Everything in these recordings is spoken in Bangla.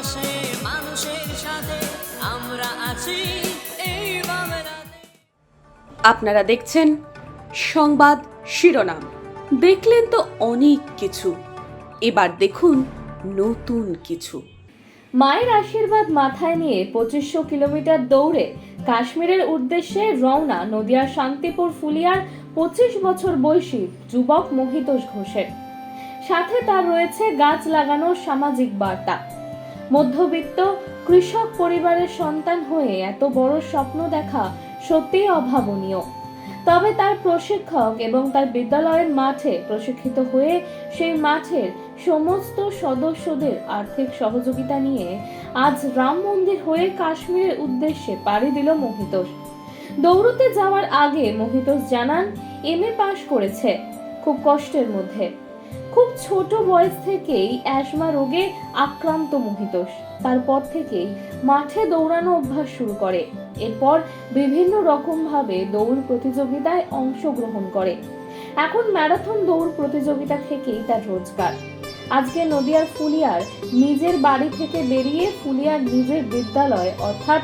পাশে মানুষের সাথে আমরা আছি। এই আপনারা দেখছেন সংবাদ শিরোনাম। দেখলেন তো অনেক কিছু। এবার দেখুন নতুন কিছু। মায়ের আশীর্বাদ মাথায় নিয়ে পঁচিশশো কিলোমিটার দৌড়ে কাশ্মীরের উদ্দেশ্যে রওনা নদিয়ার শান্তিপুর ফুলিয়ার পঁচিশ বছর বয়সী যুবক মহিতোষ ঘোষের। সাথে তার রয়েছে গাছ লাগানোর সামাজিক বার্তা। মধ্যবিত্ত কৃষক পরিবারের সন্তান হয়ে এত বড় স্বপ্ন দেখা সত্যিই অভাবনীয়। তবে তার প্রশিক্ষক এবং তার বিদ্যালয়ের মাঠে প্রশিক্ষিত হয়ে সেই মাঠের সমস্ত সদস্যদের আর্থিক সহযোগিতা নিয়ে আজ রাম মন্দির হয়ে কাশ্মীরের উদ্দেশ্যে পাড়ি দিল মহিতোষ। দৌড়তে যাওয়ার আগে মহিতোষ জানান, এম এ পাশ করেছে। খুব কষ্টের মধ্যে। খুব ছোট বয়স থেকেই অ্যাসমা রোগে আক্রান্ত মহিতোষ। তারপর থেকেই মাঠে দৌড়ানো অভ্যাস শুরু করে। এরপর বিভিন্ন রকমভাবে দৌড় প্রতিযোগিতায় অংশগ্রহণ করে। এখন ম্যারাথন দৌড় প্রতিযোগিতা থেকেই তার রোজগার। আজকে নদিয়ার ফুলিয়ার নিজের বাড়ি থেকে বেরিয়ে ফুলিয়ার নিজের বিদ্যালয় অর্থাৎ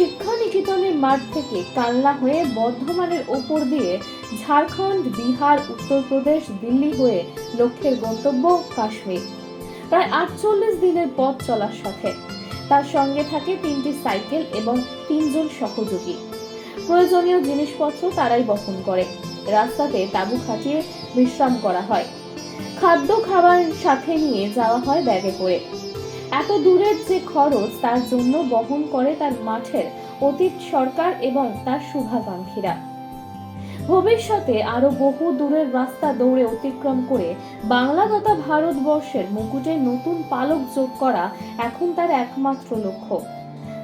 শিক্ষা নিকেতনের মাঠ থেকে কালনা হয়ে বর্ধমানের ওপর দিয়ে ঝাড়খণ্ড, বিহার, উত্তরপ্রদেশ, দিল্লি হয়ে লক্ষ্যের গন্তব্য কাশ্মীর। প্রায় আটচল্লিশ দিনের পথ চলার সাথে তার সঙ্গে থাকে তিনটি সাইকেল এবং তিনজন সহযোগী। প্রয়োজনীয় জিনিসপত্র তারাই বহন করে। রাস্তাতে তাঁবু খাটিয়ে বিশ্রাম করা হয়। খাদ্য খাবার সাথে নিয়ে যাওয়া হয় ব্যাগে করে। এত দূরের যে খরচ তার জন্য বহন করে তার মাঠের অতীত সরকার এবং তার শুভাকাঙ্ক্ষীরা। ভবিষ্যতে আরও বহু দূরের রাস্তা দৌড়ে অতিক্রম করে বাংলা তথা ভারতবর্ষের মুকুটে নতুন পালক যোগ করা এখন তার একমাত্র লক্ষ্য।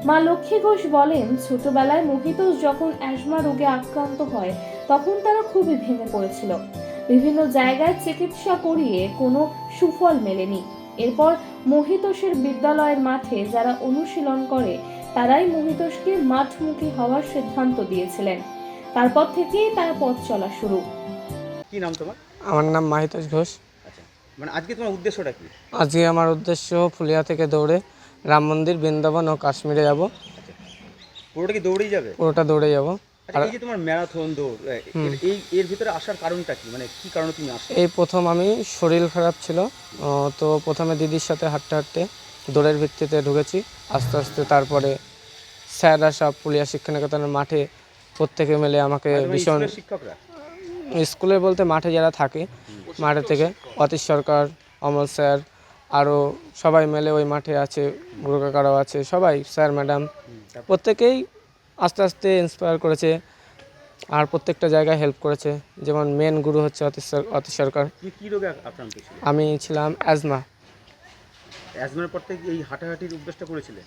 মা লক্ষ্মী ঘোষ বলেন, ছোটবেলায় মহিতোষ যখন অ্যাজমা রোগে আক্রান্ত হয়, তখন তারা খুবই ভেঙে পড়েছিল। বিভিন্ন জায়গায় চিকিৎসা করিয়ে কোনো সুফল মেলেনি। এরপর মহিতোষের বিদ্যালয়ের মাঠে যারা অনুশীলন করে তারাই মহিতোষকে মাঠমুখী হওয়ার সিদ্ধান্ত দিয়েছিলেন। তারপর থেকেই তার পথ চলা শুরু। কি নাম তোমার? আমার নাম মাহিতোষ ঘোষ। আচ্ছা মানে আজকে তোমার উদ্দেশ্যটা কি? আজকে আমার উদ্দেশ্য ফুলিয়া থেকে দৌড়ে রাম মন্দির বৃন্দাবন ও কাশ্মীরে যাব। আচ্ছা পুরোটা কি দৌড়েই যাবে? পুরোটা দৌড়ে যাব। এই যে তোমার ম্যারাথন দৌড় এই এর ভিতরে আসার কারণটা কি? মানে কি কারণে তুমি আসো এই প্রথম আমি শরীর খারাপ ছিল তো প্রথমে দিদির সাথে হাঁটতে হাঁটতে দৌড়ের ভিত্তিতে ঢুকেছি। আস্তে আস্তে তারপরে স্যাররা সব পুলিয়া শিক্ষানিকেতনের মাঠে প্রত্যেকে মিলে আমাকে তোমার ভীষণ স্কুলের স্কুলে বলতে মাঠে যারা থাকে মাঠে থেকে অতীশ সরকার অমল স্যার আরও সবাই মিলে ওই মাঠে আছে গুরু কাকারাও আছে সবাই স্যার ম্যাডাম প্রত্যেকেই আস্তে আস্তে ইন্সপায়ার করেছে আর প্রত্যেকটা জায়গায় হেল্প করেছে। যেমন মেন গুরু হচ্ছে অতীশ সর- অতীশ সরকার। তুমি রোগে আক্রান্ত ছিল আমি ছিলাম অ্যাজমা অ্যাজমার পর থেকে এই হাঁটাহাঁটির অভ্যাসটা করেছিলে?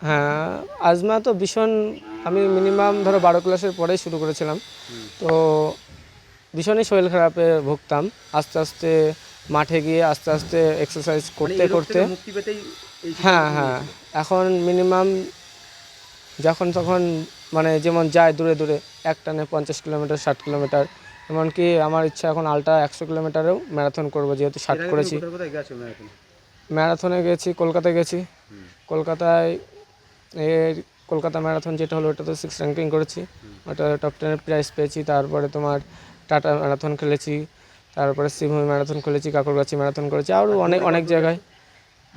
হ্যাঁ আজমা তো ভীষণ আমি মিনিমাম ধরো বারো ক্লাসের পরেই শুরু করেছিলাম। তো ভীষণই শরীর খারাপে ভুগতাম। আস্তে আস্তে মাঠে গিয়ে আস্তে আস্তে এক্সারসাইজ মানে করতে করতে হ্যাঁ হ্যাঁ। এখন মিনিমাম যখন তখন মানে যেমন যায় দূরে দূরে এক টানে পঞ্চাশ কিলোমিটার ষাট কিলোমিটার। এমনকি আমার ইচ্ছা এখন আলটা একশো কিলোমিটারেও ম্যারাথন করব যেহেতু ষাট করেছি। ম্যারাথন? ম্যারাথনে গেছি কলকাতায় গেছি। কলকাতায় এর কলকাতা ম্যারাথন যেটা হলো ওটা তো সিক্স র্যাঙ্কিং করেছি ওটা টপ টেনের প্রাইজ পেয়েছি। তারপরে তোমার টাটা ম্যারাথন খেলেছি। তারপরে শিবভূমি ম্যারাথন খেলেছি কাকরগাছি ম্যারাথন করেছি। আরও অনেক অনেক জায়গায়।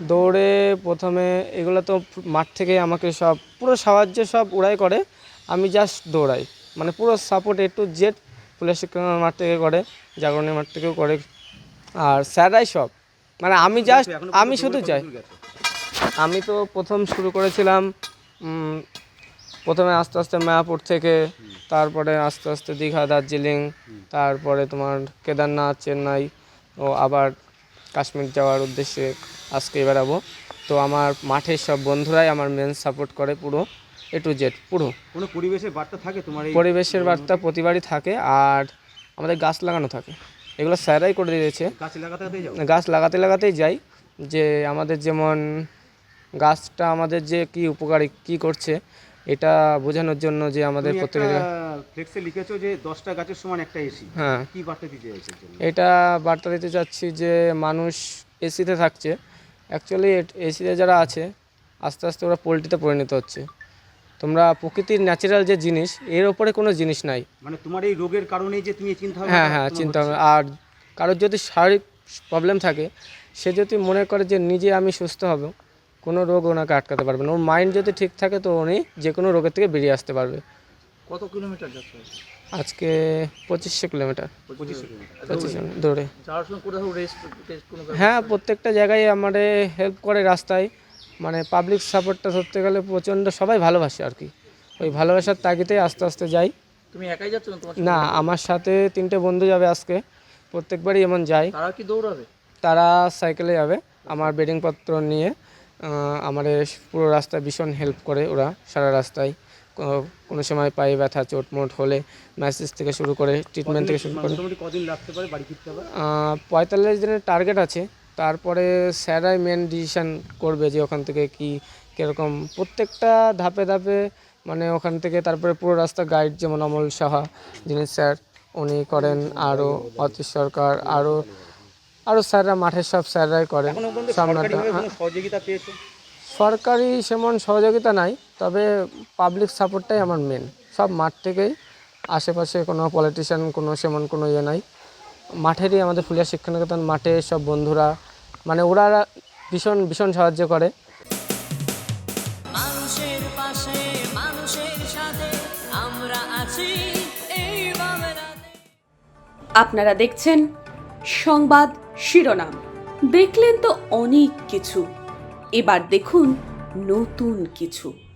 দৌড়ে প্রথমে এগুলো তো মাঠ থেকে আমাকে সব পুরো সাহায্য সব ওরাই করে। আমি জাস্ট দৌড়াই। মানে পুরো support A to Z police মাঠ থেকে করে জাগরণের মাঠ থেকেও করে। আর স্যাররাই সব। মানে আমি জাস্ট আমি শুধু চাই আমি তো প্রথম শুরু করেছিলাম প্রথমে আস্তে আস্তে মায়াপুর থেকে তারপরে আস্তে আস্তে দীঘা দার্জিলিং তারপরে তোমার কেদারনাথ চেন্নাই ও আবার কাশ্মীর যাওয়ার উদ্দেশ্যে আজকে বেরাবো তো আমার মাঠের সব বন্ধুরাই আমার মেন সাপোর্ট করে পুরো এ টু জেড পুরো। কোনো পরিবেশের বার্তা থাকে তোমার পরিবেশের বার্তা প্রতিবারই থাকে আর আমাদের গাছ লাগানো থাকে। এগুলো স্যারাই করে দিয়েছে। গাছ লাগাতে লাগাতেই গাছ লাগাতে লাগাতেই যাই যে আমাদের যেমন গাছটা আমাদের যে কি উপকারী কি করছে এটা বোঝানোর জন্য যে আমাদের প্রত্যেকের ফ্লেক্সে লিখেছো যে দশটা গাছের সমান একটা এসি হ্যাঁ। কি বার্তা দিতে এটা বার্তা দিতে চাচ্ছি যে মানুষ এসিতে থাকছে অ্যাকচুয়ালি এসিতে যারা আছে আস্তে আস্তে ওরা পোলট্রিতে পরিণত হচ্ছে। তোমরা প্রকৃতির ন্যাচারাল যে জিনিস এর ওপরে কোনো জিনিস নাই। মানে তোমার এই রোগের কারণেই যে তুমি চিন্তা হ্যাঁ হ্যাঁ চিন্তা। আর কারোর যদি শারীরিক প্রবলেম থাকে সে যদি মনে করে যে নিজে আমি সুস্থ হব কোনো রোগ ওনাকে আটকাতে পারবে না। ওর মাইন্ড যদি ঠিক থাকে তো উনি যে কোনো রোগের থেকে বেরিয়ে আসতে পারবে। কত কিলোমিটার যাচ্ছে আজকে পঁচিশশো কিলোমিটার। পঁচিশশো দৌড়ে? যাওয়ার সময় কোথাও রেস্ট হ্যাঁ প্রত্যেকটা জায়গায় আমাদের হেল্প করে রাস্তায়। মানে পাবলিক সাপোর্টটা ধরতে গেলে প্রচণ্ড সবাই ভালোবাসে আর কি। ওই ভালোবাসার তাগিদেই আস্তে আস্তে যাই। তুমি একাই যাচ্ছ না আমার সাথে তিনটে বন্ধু যাবে আজকে। প্রত্যেকবারই এমন যায় তারা কি দৌড়াবে? তারা সাইকেলে যাবে। আমার বেডিংপত্র নিয়ে আমাদের পুরো রাস্তায় ভীষণ হেল্প করে ওরা সারা রাস্তায়। কোনো সময় পায়ে ব্যথা চোট মোট হলে ম্যাসেজ থেকে শুরু করে ট্রিটমেন্ট থেকে শুরু করে। কদিন লাগতে পারে বাড়ি ফিরতে হবে পঁয়তাল্লিশ দিনের টার্গেট আছে। তারপরে স্যারাই মেন ডিসিশান করবে যে ওখান থেকে কি কীরকম। প্রত্যেকটা ধাপে ধাপে মানে ওখান থেকে তারপরে পুরো রাস্তা গাইড যেমন অমল সাহা যিনি স্যার উনি করেন আরও অতীশ সরকার আরও আরও স্যাররা মাঠের সব স্যাররাই করেন সামনাটা। পেয়েছ? সরকারি সেমন সহযোগিতা নাই। তবে পাবলিক সাপোর্টটাই আমার মেন সব মাঠ থেকেই আশেপাশে কোনো পলিটিশিয়ান কোনো সেমন কোনো ইয়ে নাই। মাঠেরই আমাদের ফুলিয়া শিক্ষানিকেতন মাঠে সব বন্ধুরা মানে ওরা ভীষণ ভীষণ সাহায্য করে। মানুষের পাশে মানুষের সাথে আমরা আছি এই বাংলাতে আপনারা দেখছেন সংবাদ শিরোনাম। দেখলেন তো অনেক কিছু। এবার দেখুন নতুন কিছু।